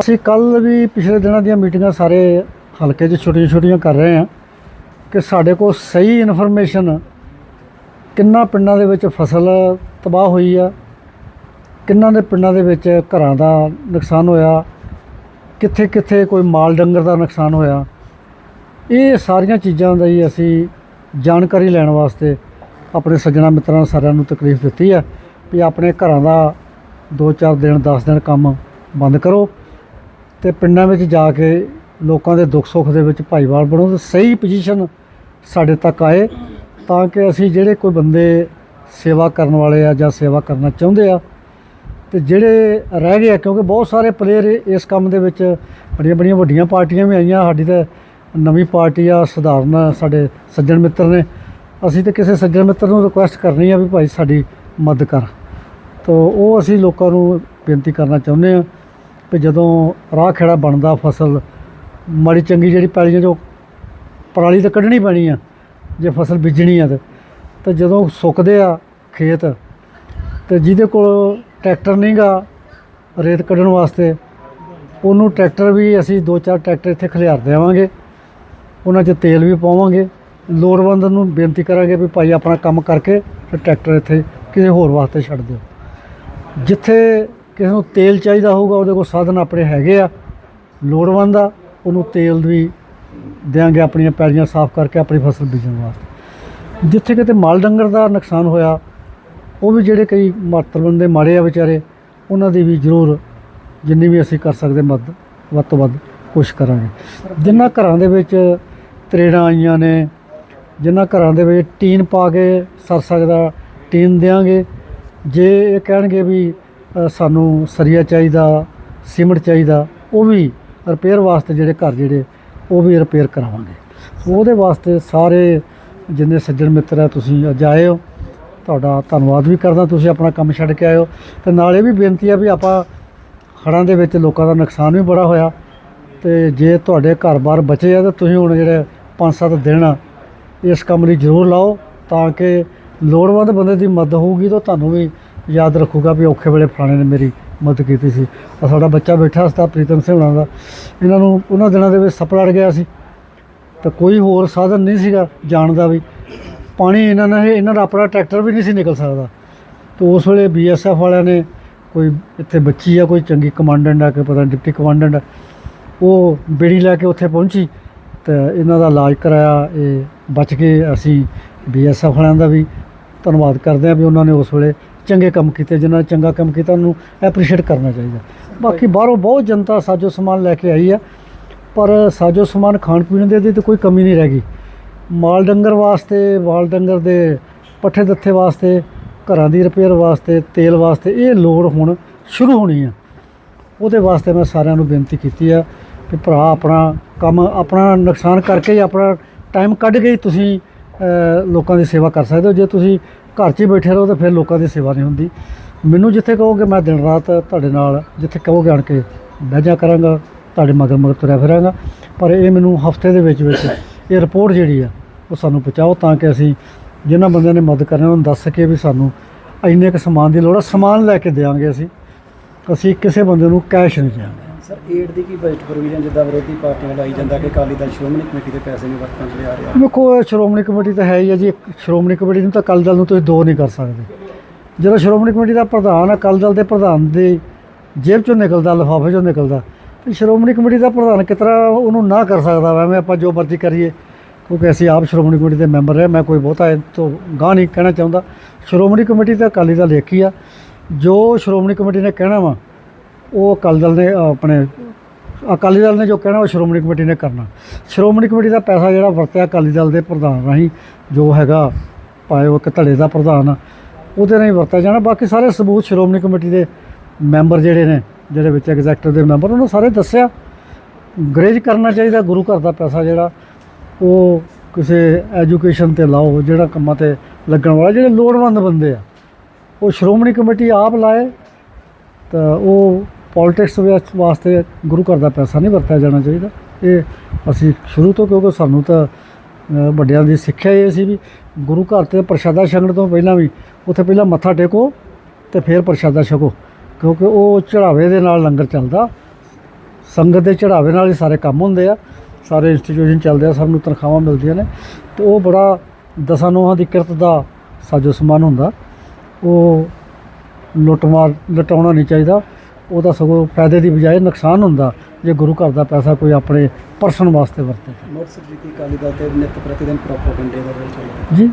ਅਸੀਂ ਕੱਲ ਵੀ ਪਿਛਲੇ ਦਿਨਾਂ ਦੀਆਂ ਮੀਟਿੰਗਾਂ ਸਾਰੇ ਹਲਕੇ 'ਚ ਛੋਟੀਆਂ ਛੋਟੀਆਂ ਕਰ ਰਹੇ ਹਾਂ ਕਿ ਸਾਡੇ ਕੋਲ ਸਹੀ ਇਨਫੋਰਮੇਸ਼ਨ ਕਿੰਨਾ ਪਿੰਡਾਂ ਦੇ ਵਿੱਚ ਫਸਲ ਤਬਾਹ ਹੋਈ ਆ, ਕਿੰਨਾ ਦੇ ਪਿੰਡਾਂ ਦੇ ਵਿੱਚ ਘਰਾਂ ਦਾ ਨੁਕਸਾਨ ਹੋਇਆ ਕਿੱਥੇ ਕਿੱਥੇ ਕੋਈ ਮਾਲ ਡੰਗਰ ਦਾ ਨੁਕਸਾਨ ਹੋਇਆ। ਇਹ ਸਾਰੀਆਂ ਚੀਜ਼ਾਂ ਦਾ ਹੀ ਅਸੀਂ ਜਾਣਕਾਰੀ ਲੈਣ ਵਾਸਤੇ ਆਪਣੇ ਸੱਜਣਾ ਮਿੱਤਰਾਂ ਸਾਰਿਆਂ ਨੂੰ ਤਕਲੀਫ ਦਿੱਤੀ ਹੈ ਵੀ ਆਪਣੇ ਘਰਾਂ ਦਾ 2-4 ਦਿਨ 10 ਦਿਨ ਕੰਮ ਬੰਦ ਕਰੋ। ਤੇ ਪਿੰਡਾਂ ਵਿੱਚ ਜਾ ਕੇ ਲੋਕਾਂ ਦੇ ਦੁੱਖ ਸੁੱਖ ਦੇ ਵਿੱਚ ਭਾਈਵਾਲ ਬਣੋ ਤੇ ਸਹੀ ਪੋਜੀਸ਼ਨ ਸਾਡੇ ਤੱਕ ਆਏ ਤਾਂ ਕਿ ਅਸੀਂ ਜਿਹੜੇ ਕੋਈ ਬੰਦੇ ਸੇਵਾ ਕਰਨ ਵਾਲੇ ਆ ਜਾਂ ਸੇਵਾ ਕਰਨਾ ਚਾਹੁੰਦੇ ਆ ਤੇ ਜਿਹੜੇ ਰਹਿ ਗਏ ਆ, ਕਿਉਂਕਿ ਬਹੁਤ ਸਾਰੇ ਪਲੇਅਰ ਇਸ ਕੰਮ ਦੇ ਵਿੱਚ ਬੜੀਆਂ ਬੜੀਆਂ ਵੱਡੀਆਂ ਪਾਰਟੀਆਂ ਵੀ ਆਈਆਂ, ਸਾਡੀ ਤਾਂ ਨਵੀਂ ਪਾਰਟੀ ਆ, ਸਧਾਰਨ ਸਾਡੇ ਸੱਜਣ ਮਿੱਤਰ ਨੇ। ਅਸੀਂ ਤੇ ਕਿਸੇ ਸੱਜਣ ਮਿੱਤਰ ਨੂੰ ਰਿਕੁਐਸਟ ਕਰਨੀ ਆ ਵੀ ਭਾਈ ਸਾਡੀ ਮਦਦ ਕਰ। ਤੋ ਉਹ ਅਸੀਂ ਲੋਕਾਂ ਨੂੰ ਬੇਨਤੀ ਕਰਨਾ ਚਾਹੁੰਦੇ ਆ ਵੀ ਜਦੋਂ ਰਾਹ ਖੇੜਾ ਬਣਦਾ ਫਸਲ, ਮਾੜੀ ਚੰਗੀ ਜਿਹੜੀ ਪੈਲੀਆਂ ਜੋ ਪਰਾਲੀ ਤਾਂ ਕੱਢਣੀ ਪੈਣੀ ਆ, ਜੇ ਫਸਲ ਬੀਜਣੀ ਆ ਤੇ ਜਦੋਂ ਸੁੱਕਦੇ ਆ ਖੇਤ, ਤੇ ਜਿਹਦੇ ਕੋਲ ਟਰੈਕਟਰ ਨਹੀਂਗਾ ਰੇਤ ਕੱਢਣ ਵਾਸਤੇ, ਉਹਨੂੰ ਟਰੈਕਟਰ ਵੀ ਅਸੀਂ ਦੋ ਚਾਰ ਟਰੈਕਟਰ ਇੱਥੇ ਖਿਲਾਰ ਦੇਵਾਂਗੇ। ਉਹਨਾਂ 'ਚ ਤੇਲ ਵੀ ਪਾਵਾਂਗੇ। ਲੋੜਵੰਦ ਨੂੰ ਬੇਨਤੀ ਕਰਾਂਗੇ ਵੀ ਭਾਈ ਆਪਣਾ ਕੰਮ ਕਰਕੇ ਤੇ ਟਰੈਕਟਰ ਇੱਥੇ ਕਿਸੇ ਹੋਰ ਵਾਸਤੇ ਛੱਡ ਦਿਓ। ਜਿੱਥੇ ਕਿਸੇ ਨੂੰ ਤੇਲ ਚਾਹੀਦਾ ਹੋਊਗਾ, ਉਹਦੇ ਕੋਲ ਸਾਧਨ ਆਪਣੇ ਹੈਗੇ ਆ, ਲੋੜਵੰਦ ਆ, ਉਹਨੂੰ ਤੇਲ ਵੀ ਦਿਆਂਗੇ ਆਪਣੀਆਂ ਪੈਲੀਆਂ ਸਾਫ਼ ਕਰਕੇ ਆਪਣੀ ਫਸਲ ਬੀਜਣ ਵਾਸਤੇ। ਜਿੱਥੇ ਕਿਤੇ ਮਾਲ ਡੰਗਰ ਦਾ ਨੁਕਸਾਨ ਹੋਇਆ, ਉਹ ਵੀ ਜਿਹੜੇ ਕਈ ਮਾਤਰ ਬੰਦੇ ਮਾੜੇ ਆ ਵਿਚਾਰੇ, ਉਹਨਾਂ ਦੀ ਵੀ ਜ਼ਰੂਰ ਜਿੰਨੀ ਵੀ ਅਸੀਂ ਕਰ ਸਕਦੇ ਮਦਦ ਵੱਧ ਤੋਂ ਵੱਧ ਕੋਸ਼ਿਸ਼ ਕਰਾਂਗੇ। ਜਿਨ੍ਹਾਂ ਘਰਾਂ ਦੇ ਵਿੱਚ ਤਰੇੜਾਂ ਆਈਆਂ ਨੇ ਜਿਨ੍ਹਾਂ ਘਰਾਂ ਦੇ ਵਿੱਚ ਟੀਨ ਪਾ ਕੇ ਸਰ ਸਕਦਾ, ਟੀਨ ਦੇਾਂਗੇ ਜੇ ਇਹ ਕਹਿਣਗੇ ਵੀ ਸਾਨੂੰ ਸਰੀਆ ਚਾਹੀਦਾ, ਸੀਮਟ ਚਾਹੀਦਾ, ਉਹ ਵੀ ਰਿਪੇਅਰ ਵਾਸਤੇ ਜਿਹੜੇ ਘਰ ਜਿਹੜੇ, ਉਹ ਵੀ ਰਿਪੇਅਰ ਕਰਾਵਾਂਗੇ। ਉਹਦੇ ਵਾਸਤੇ ਸਾਰੇ ਜਿੰਨੇ ਸੱਜਣ ਮਿੱਤਰ ਆ, ਤੁਸੀਂ ਅੱਜ ਆਏ ਹੋ। ਤੁਹਾਡਾ ਧੰਨਵਾਦ ਵੀ ਕਰਦਾ, ਤੁਸੀਂ ਆਪਣਾ ਕੰਮ ਛੱਡ ਕੇ ਆਏ ਹੋ। ਤੇ ਨਾਲ ਇਹ ਵੀ ਬੇਨਤੀ ਆ ਵੀ ਆਪਾਂ ਹੜ੍ਹਾਂ ਦੇ ਵਿੱਚ ਲੋਕਾਂ ਦਾ ਨੁਕਸਾਨ ਵੀ ਬੜਾ ਹੋਇਆ। ਤੇ ਜੇ ਤੁਹਾਡੇ ਘਰ-ਬਾਰ ਬਚੇ ਆ, ਤਾਂ ਤੁਸੀਂ ਹੁਣ ਜਿਹੜੇ 5-7 ਦਿਨ ਇਸ ਕੰਮ ਲਈ ਜ਼ਰੂਰ ਲਾਓ, ਤਾਂ ਕਿ ਲੋੜਵੰਦ ਬੰਦੇ ਦੀ ਮਦਦ ਹੋਊਗੀ, ਤਾਂ ਤੁਹਾਨੂੰ ਵੀ ਯਾਦ ਰੱਖੂਗਾ ਵੀ ਔਖੇ ਵੇਲੇ ਫਲਾਣੇ ਨੇ ਮੇਰੀ ਮਦਦ ਕੀਤੀ ਸੀ। ਆ ਸਾਡਾ ਬੱਚਾ ਬੈਠਾ ਸੀ ਪ੍ਰੀਤਮ ਸਿੰਘ ਹੁਣਾਂ ਦਾ। ਇਹਨਾਂ ਨੂੰ ਉਹਨਾਂ ਦਿਨਾਂ ਦੇ ਵਿੱਚ ਸੱਪ ਲੜ ਗਿਆ ਸੀ। ਤਾਂ ਕੋਈ ਹੋਰ ਸਾਧਨ ਨਹੀਂ ਸੀਗਾ ਜਾਣ ਦਾ ਵੀ। ਪਾਣੀ ਇਹਨਾਂ ਨੇ, ਇਹਨਾਂ ਦਾ ਆਪਣਾ ਟਰੈਕਟਰ ਵੀ ਨਹੀਂ ਸੀ ਨਿਕਲ ਸਕਦਾ। ਤੇ ਉਸ ਵੇਲੇ ਬੀਐਸਐਫ ਵਾਲਿਆਂ ਨੇ ਕੋਈ ਇੱਥੇ ਬੱਚੀ ਆ, ਕੋਈ ਚੰਗੀ ਕਮਾਂਡੈਂਟ ਆ ਕਿ ਪਤਾ ਡਿਪਟੀ ਕਮਾਂਡੈਂਟ ਉਹ ਬੇੜੀ ਲੈ ਕੇ ਉੱਥੇ ਪਹੁੰਚੀ। ਤੇ ਇਹਨਾਂ ਦਾ ਇਲਾਜ ਕਰਾਇਆ, ਇਹ ਬਚ ਕੇ ਅਸੀਂ ਬੀਐਸਐਫ ਵਾਲਿਆਂ ਦਾ ਵੀ ਧੰਨਵਾਦ ਕਰਦੇ ਆ ਵੀ ਉਹਨਾਂ ਨੇ ਉਸ ਵੇਲੇ ਚੰਗੇ ਕੰਮ ਕੀਤੇ ਜਿਨ੍ਹਾਂ ਨੇ ਚੰਗਾ ਕੰਮ ਕੀਤਾ, ਉਹਨੂੰ ਐਪਰੀਸ਼ੀਏਟ ਕਰਨਾ ਚਾਹੀਦਾ। ਬਾਕੀ ਬਾਹਰੋਂ ਬਹੁਤ ਜਨਤਾ ਸਾਜੋ ਸਮਾਨ ਲੈ ਕੇ ਆਈ ਆ ਪਰ ਸਾਜੋ ਸਮਾਨ ਖਾਣ ਪੀਣ ਦੇ ਦੀ ਕੋਈ ਕਮੀ ਨਹੀਂ ਰਹਿ ਗਈ। ਮਾਲ ਡੰਗਰ ਵਾਸਤੇ, ਵਾਲ ਡੰਗਰ ਦੇ ਪੱਠੇ ਦੱਥੇ ਵਾਸਤੇ, ਘਰਾਂ ਦੀ ਰਿਪੇਅਰ ਵਾਸਤੇ, ਤੇਲ ਵਾਸਤੇ ਇਹ ਲੋੜ ਹੁਣ ਸ਼ੁਰੂ ਹੋਣੀ ਆ ਉਹਦੇ ਵਾਸਤੇ ਮੈਂ ਸਾਰਿਆਂ ਨੂੰ ਬੇਨਤੀ ਕੀਤੀ ਆ ਕਿ ਭਰਾ ਆਪਣਾ ਕੰਮ ਆਪਣਾ ਨੁਕਸਾਨ ਕਰਕੇ ਹੀ ਆਪਣਾ ਟਾਈਮ ਕੱਢ ਕੇ ਹੀ ਤੁਸੀਂ ਲੋਕਾਂ ਦੀ ਸੇਵਾ ਕਰ ਸਕਦੇ ਹੋ। ਜੇ ਤੁਸੀਂ ਘਰ 'ਚ ਹੀ ਬੈਠੇ ਰਹੋ ਤਾਂ ਫਿਰ ਲੋਕਾਂ ਦੀ ਸੇਵਾ ਨਹੀਂ ਹੁੰਦੀ। ਮੈਨੂੰ ਜਿੱਥੇ ਕਹੋਗੇ ਮੈਂ ਦਿਨ ਰਾਤ ਤੁਹਾਡੇ ਨਾਲ, ਜਿੱਥੇ ਕਹੋਗੇ ਆਣ ਕੇ ਬਹਿ ਜਾ ਕਰਾਂਗਾ, ਤੁਹਾਡੇ ਮਗਰ ਮਗਰ ਤੁਰਿਆ ਫਿਰਾਂਗਾ। ਪਰ ਇਹ ਮੈਨੂੰ ਹਫ਼ਤੇ ਦੇ ਵਿੱਚ ਵਿੱਚ ਇਹ ਰਿਪੋਰਟ ਜਿਹੜੀ ਆ, ਉਹ ਸਾਨੂੰ ਪਹੁੰਚਾਓ ਤਾਂ ਕਿ ਅਸੀਂ ਜਿਨ੍ਹਾਂ ਬੰਦਿਆਂ ਨੇ ਮਦਦ ਕਰਨੀ, ਉਹਨਾਂ ਨੂੰ ਦੱਸ ਸਕੀਏ ਵੀ ਸਾਨੂੰ ਇੰਨੇ ਕੁ ਸਮਾਨ ਦੀ ਲੋੜ ਆ। ਸਮਾਨ ਲੈ ਕੇ ਦੇਵਾਂਗੇ ਅਸੀਂ। ਅਸੀਂ ਕਿਸੇ ਬੰਦੇ ਨੂੰ ਕੈਸ਼ ਨਹੀਂ ਦੇਵਾਂਗੇ ਸਰ ਏਡ ਦੀ ਕੀ ਬਜਟ ਪ੍ਰੋਵੀਜ਼ਨ ਜਿੱਦਾਂ ਵਿਰੋਧੀ ਪਾਰਟੀਆਂ ਲਾਈ ਜਾਂਦਾ ਕਿ ਅਕਾਲੀ ਦਲ, ਸ਼੍ਰੋਮਣੀ ਕਮੇਟੀ ਦੇ ਪੈਸੇ ਨਹੀਂ ਵਰਤਣ ਚ ਲਿਆ ਰਿਹਾ? ਵੇਖੋ ਸ਼੍ਰੋਮਣੀ ਕਮੇਟੀ ਤਾਂ ਹੈ ਹੀ ਹੈ ਜੀ। ਇੱਕ ਸ਼੍ਰੋਮਣੀ ਕਮੇਟੀ ਨੂੰ ਤਾਂ ਅਕਾਲੀ ਦਲ ਨੂੰ ਤੁਸੀਂ ਦੋ ਨਹੀਂ ਕਰ ਸਕਦੇ। ਜਦੋਂ ਸ਼੍ਰੋਮਣੀ ਕਮੇਟੀ ਦਾ ਪ੍ਰਧਾਨ ਅਕਾਲੀ ਦਲ ਦੇ ਪ੍ਰਧਾਨ ਦੇ ਜੇਬ ਚੋਂ ਨਿਕਲਦਾ, ਲਿਫਾਫੇ ਚੋਂ ਨਿਕਲਦਾ, ਤੇ ਸ਼੍ਰੋਮਣੀ ਕਮੇਟੀ ਦਾ ਪ੍ਰਧਾਨ ਕਿਸ ਤਰ੍ਹਾਂ ਉਹਨੂੰ ਨਾ ਕਰ ਸਕਦਾ ਵਾ? ਐਵੇਂ ਆਪਾਂ ਜੋ ਮਰਜ਼ੀ ਕਰੀਏ। ਕਿਉਂਕਿ ਅਸੀਂ ਆਪ ਸ਼੍ਰੋਮਣੀ ਕਮੇਟੀ ਦੇ ਮੈਂਬਰ ਰਹੇ ਮੈਂ ਕੋਈ ਬਹੁਤਾ ਇਹ ਤੋਂ ਗਾਹ ਨਹੀਂ ਕਹਿਣਾ ਚਾਹੁੰਦਾ। ਸ਼੍ਰੋਮਣੀ ਕਮੇਟੀ ਤਾਂ ਅਕਾਲੀ ਦਲ ਇੱਕ ਹੀ ਆ। ਜੋ ਸ਼੍ਰੋਮਣੀ ਕਮੇਟੀ ਨੇ ਕਹਿਣਾ ਵਾ ਉਹ ਅਕਾਲੀ ਦਲ ਨੇ ਆਪਣੇ, ਅਕਾਲੀ ਦਲ ਨੇ ਜੋ ਕਹਿਣਾ, ਉਹ ਸ਼੍ਰੋਮਣੀ ਕਮੇਟੀ ਨੇ ਕਰਨਾ। ਸ਼੍ਰੋਮਣੀ ਕਮੇਟੀ ਦਾ ਪੈਸਾ ਜਿਹੜਾ ਵਰਤਿਆ ਅਕਾਲੀ ਦਲ ਦੇ ਪ੍ਰਧਾਨ ਰਾਹੀਂ, ਜੋ ਹੈਗਾ, ਭਾਵੇਂ ਉਹ ਇੱਕ ਧੜੇ ਦਾ ਪ੍ਰਧਾਨ ਆ, ਉਹਦੇ ਰਾਹੀਂ ਵਰਤਿਆ ਜਾਣਾ। ਬਾਕੀ ਸਾਰੇ ਸਬੂਤ ਸ਼੍ਰੋਮਣੀ ਕਮੇਟੀ ਦੇ ਮੈਂਬਰ ਜਿਹੜੇ ਨੇ, ਜਿਹੜੇ ਵਿੱਚ ਐਗਜ਼ੈਕਟਿਵ ਦੇ ਮੈਂਬਰ, ਉਹਨਾਂ ਸਾਰੇ ਦੱਸਿਆ। ਗਰੇਜ ਕਰਨਾ ਚਾਹੀਦਾ, ਗੁਰੂ ਘਰ ਦਾ ਪੈਸਾ ਜਿਹੜਾ, ਉਹ ਕਿਸੇ ਐਜੂਕੇਸ਼ਨ ਤੇ ਲਾਓ, ਜਿਹੜਾ ਕੰਮਾਂ ਤੇ ਲੱਗਣ ਵਾਲਾ, ਜਿਹੜੇ ਲੋੜਵੰਦ ਬੰਦੇ ਆ। ਉਹ ਸ਼੍ਰੋਮਣੀ ਕਮੇਟੀ ਆਪ ਲਾਏ, ਤਾਂ ਉਹ ਪੋਲਿਟਿਕਸ ਵਾਸਤੇ ਗੁਰੂ ਘਰ ਦਾ ਪੈਸਾ ਨਹੀਂ ਵਰਤਿਆ ਜਾਣਾ ਚਾਹੀਦਾ। ਇਹ ਅਸੀਂ ਸ਼ੁਰੂ ਤੋਂ, ਕਿਉਂਕਿ ਸਾਨੂੰ ਤਾਂ ਵੱਡਿਆਂ ਦੀ ਸਿੱਖਿਆ ਇਹ ਸੀ ਵੀ ਗੁਰੂ ਘਰ ਤੇ ਪ੍ਰਸ਼ਾਦਾ ਛਕਣ ਤੋਂ ਪਹਿਲਾਂ ਵੀ ਉੱਥੇ ਪਹਿਲਾਂ ਮੱਥਾ ਟੇਕੋ ਤੇ ਫਿਰ ਪ੍ਰਸ਼ਾਦਾ ਛਕੋ, ਕਿਉਂਕਿ ਉਹ ਚੜਾਵੇ ਦੇ ਨਾਲ ਲੰਗਰ ਚੱਲਦਾ। ਸੰਗਤ ਦੇ ਚੜਾਵੇ ਨਾਲ ਹੀ ਸਾਰੇ ਕੰਮ ਹੁੰਦੇ ਆ, ਸਾਰੇ ਇੰਸਟੀਟਿਊਸ਼ਨ ਚੱਲਦੇ ਆ, ਸਭ ਨੂੰ ਤਨਖਾਹਾਂ ਮਿਲਦੀਆਂ ਨੇ। ਤੇ ਉਹ ਬੜਾ ਦਸਾਂ ਨੋਹਾਂ ਦੀ ਕਿਰਤ ਦਾ ਸਾਜੋ ਸਮਾਨ ਹੁੰਦਾ। ਉਹ ਲੁੱਟਮਾਰ, ਲਟਾਉਣਾ ਨਹੀਂ ਚਾਹੀਦਾ। ਉਹਦਾ ਸਗੋਂ ਫਾਇਦੇ ਦੀ ਬਜਾਏ ਨੁਕਸਾਨ ਹੁੰਦਾ ਜੇ ਗੁਰੂ ਘਰ ਦਾ ਪੈਸਾ ਕੋਈ ਆਪਣੇ ਪਰਸਨ ਵਾਸਤੇ ਵਰਤੇ ਮੁੜ ਸਰਜੀਤ ਅਕਾਲੀ ਦਲ ਤੇ ਨਿਤ ਪ੍ਰਤੀ ਦਿਨ ਪ੍ਰੋਪਾਗੈਂਡੇ ਦਾ ਰੋਲ ਚੱਲਦਾ ਜੀ।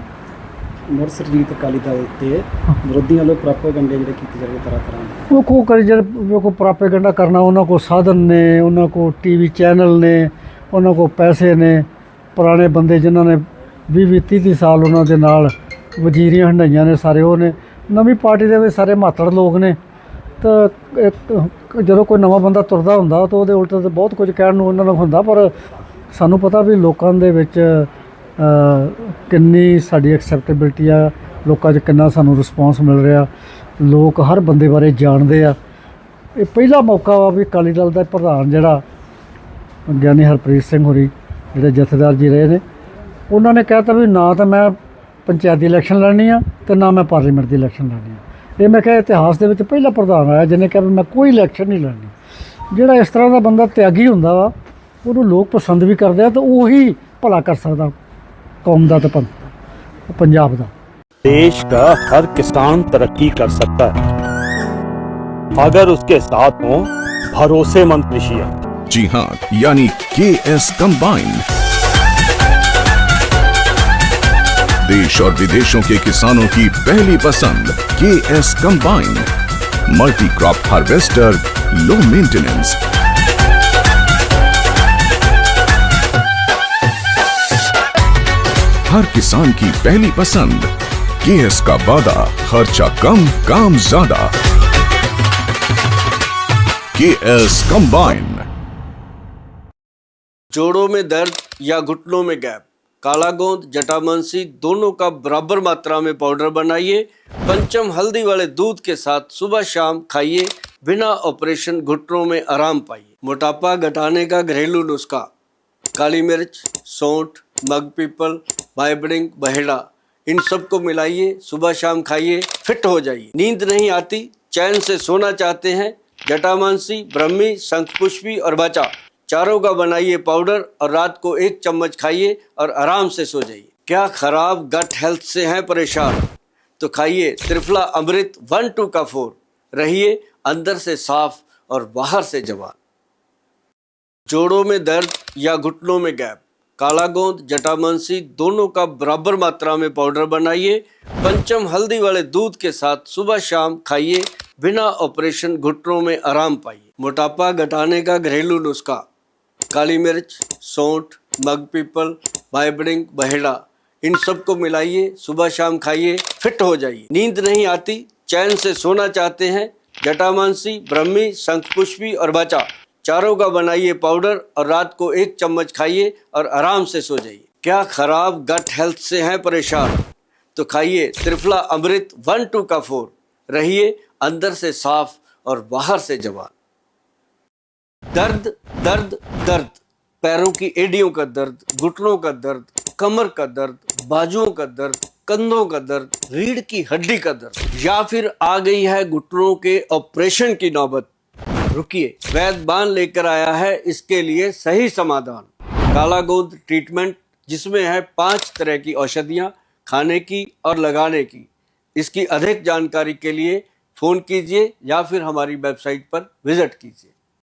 ਮੁੜ ਸਰਜੀਤ ਅਕਾਲੀ ਦਲ ਤੇ ਵਿਰੋਧੀਆਂ ਵੱਲੋਂ ਪ੍ਰੋਪਾਗੈਂਡੇ ਜਿਹੜੇ ਕੀਤੇ ਜਾਂਦੇ ਤਰ੍ਹਾਂ ਤਰ੍ਹਾਂ ਦੇ? ਉਹ ਕੋ ਕਰੀ ਜਿਹੜੇ ਕੋ ਪ੍ਰਾਪੇਗੰਡਾ ਕਰਨਾ ਉਹਨਾਂ ਕੋ ਸਾਧਨ ਨੇ ਉਹਨਾਂ ਕੋ ਟੀਵੀ ਚੈਨਲ ਨੇ ਉਹਨਾਂ ਕੋ ਪੈਸੇ ਨੇ ਪੁਰਾਣੇ ਬੰਦੇ ਜਿਨ੍ਹਾਂ ਨੇ 20 ਵੀਹ 30 ਤੀਹ ਸਾਲ ਉਹਨਾਂ ਦੇ ਨਾਲ ਵਜ਼ੀਰੀਆਂ ਹੰਡਾਈਆਂ ਨੇ ਸਾਰੇ ਉਹ ਨੇ। ਨਵੀਂ ਪਾਰਟੀ ਦੇ ਵਿੱਚ ਸਾਰੇ ਮਾਤੜ ਲੋਕ ਨੇ। ਤਾਂ ਇੱਕ ਜਦੋਂ ਕੋਈ ਨਵਾਂ ਬੰਦਾ ਤੁਰਦਾ ਹੁੰਦਾ ਤਾਂ ਉਹਦੇ ਉਲਟ ਤਾਂ ਬਹੁਤ ਕੁਝ ਕਹਿਣ ਨੂੰ ਉਹਨਾਂ ਨੂੰ ਹੁੰਦਾ ਪਰ ਸਾਨੂੰ ਪਤਾ ਵੀ ਲੋਕਾਂ ਦੇ ਵਿੱਚ ਅ, ਕਿੰਨੀ ਸਾਡੀ ਐਕਸੈਪਟੇਬਿਲਟੀ ਆ ਲੋਕਾਂ 'ਚ ਕਿੰਨਾ ਸਾਨੂੰ ਰਿਸਪੌਂਸ ਮਿਲ ਰਿਹਾ ਲੋਕ ਹਰ ਬੰਦੇ ਬਾਰੇ ਜਾਣਦੇ ਆ। ਇਹ ਪਹਿਲਾ ਮੌਕਾ ਵਾ ਵੀ ਅਕਾਲੀ ਦਲ ਦਾ ਪ੍ਰਧਾਨ ਜਿਹੜਾ ਗਿਆਨੀ ਹਰਪ੍ਰੀਤ ਸਿੰਘ ਹੋਰੀ ਜਿਹੜੇ ਜਥੇਦਾਰ ਜੀ ਰਹੇ ਨੇ ਉਹਨਾਂ ਨੇ ਕਹਿਤਾ ਵੀ ਨਾ ਤਾਂ ਮੈਂ ਪੰਚਾਇਤ ਦੀ ਇਲੈਕਸ਼ਨ ਲੜਨੀ ਆ ਤੇ ਨਾ ਮੈਂ ਪਾਰਲੀਮੈਂਟ ਦੀ ਇਲੈਕਸ਼ਨ ਲੜਨੀ ਆ। ਇਹ ਮੈਂ ਕਿਹਾ ਇਤਿਹਾਸ ਦੇ ਵਿੱਚ ਪਹਿਲਾ ਪ੍ਰਧਾਨ ਆਇਆ ਜਿਹਨੇ ਕਿਹਾ ਵੀ ਮੈਂ ਕੋਈ ਇਲੈਕਸ਼ਨ ਨਹੀਂ ਲੜਨੀ ਜਿਹੜਾ ਇਸ ਤਰ੍ਹਾਂ ਦਾ ਬੰਦਾ ਤਿਆਗੀ ਹੁੰਦਾ ਵਾ ਉਹਨੂੰ ਲੋਕ ਪਸੰਦ ਵੀ ਕਰਦੇ ਆ ਤਾਂ ਉਹੀ ਭਲਾ ਕਰ ਸਕਦਾ ਕੌਮ ਦਾ ਤੇ ਪੰ- ਪੰਜਾਬ ਦਾ देश का हर किसान तरक्की कर सकता है अगर उसके साथ हों भरोसेमंद कृषि जी हाँ यानी के एस कंबाइन देश और विदेशों के किसानों की पहली पसंद K S combine multi crop harvester low maintenance हर किसान की पहली पसंद के एस का वादा, खर्चा कम, काम ज़्यादा. के एस कंबाइन जोड़ों में दर्द या घुटनों में गैप? काला गोंद जटामांसी दोनों का बराबर मात्रा में पाउडर बनाइए। पंचम हल्दी वाले दूध के साथ सुबह शाम खाइए। बिना ऑपरेशन घुटनों में आराम पाइए। मोटापा घटाने का घरेलू नुस्खा। काली मिर्च, सौंठ, मग पीपल बाइबडिंग बहेड़ा, इन सबको मिलाइए। सुबह शाम खाइए, फिट हो जाइए। नींद नहीं आती, चैन से सोना चाहते हैं। जटामांसी, ब्रह्मी, शंखपुष्पी और बचा। चारों का बनाइए पाउडर और रात को एक चम्मच खाइए और आराम से सो जाइए। क्या खराब गट हेल्थ से हैं परेशान? तो खाइए त्रिफला अमृत वन, टू का फोर। रहिए अंदर से साफ़ और बाहर से जवान। जोड़ों में दर्द या घुटनों में गैप। काला गोंद, जटामांसी, दोनों का बराबर मात्रा में पाउडर बनाइए। पंचम हल्दी वाले दूध के साथ सुबह शाम खाइए। बिना ऑपरेशन घुटनों में आराम पाइए। मोटापा घटाने का घरेलू नुस्खा। काली मिर्च, सौंठ, मग पीपल बाइबडिंग बहेड़ा, इन सबको मिलाइए, सुबह शाम खाइए, फिट हो जाइए। नींद नहीं आती, चैन से सोना चाहते हैं, जटामांसी, ब्रह्मी, शंखपुष्पी और बचा। चारों का बनाइए पाउडर और रात को एक चम्मच खाइए और आराम से सो जाइए। क्या खराब गट हेल्थ से हैं परेशान? तो खाइए त्रिफला अमृत वन टू का फोर। रहिए अंदर से साफ़ और बाहर से जवान। दर्द दर्द दर्द। पैरों की एडियों का दर्द, घुटनों का दर्द, कमर का दर्द, बाजुओं का दर्द, कंधों का दर्द, रीढ़ की हड्डी का दर्द, या फिर आ गई है घुटनों के ऑपरेशन की नौबत। रुकिए वैद बान लेकर आया है, इसके लिए सही समाधान। काला गोंद ट्रीटमेंट, जिसमें है पाँच तरह की औषधियाँ, खाने की और लगाने की। इसकी अधिक जानकारी के लिए फ़ोन कीजिए या फिर हमारी वेबसाइट पर विज़िट कीजिए।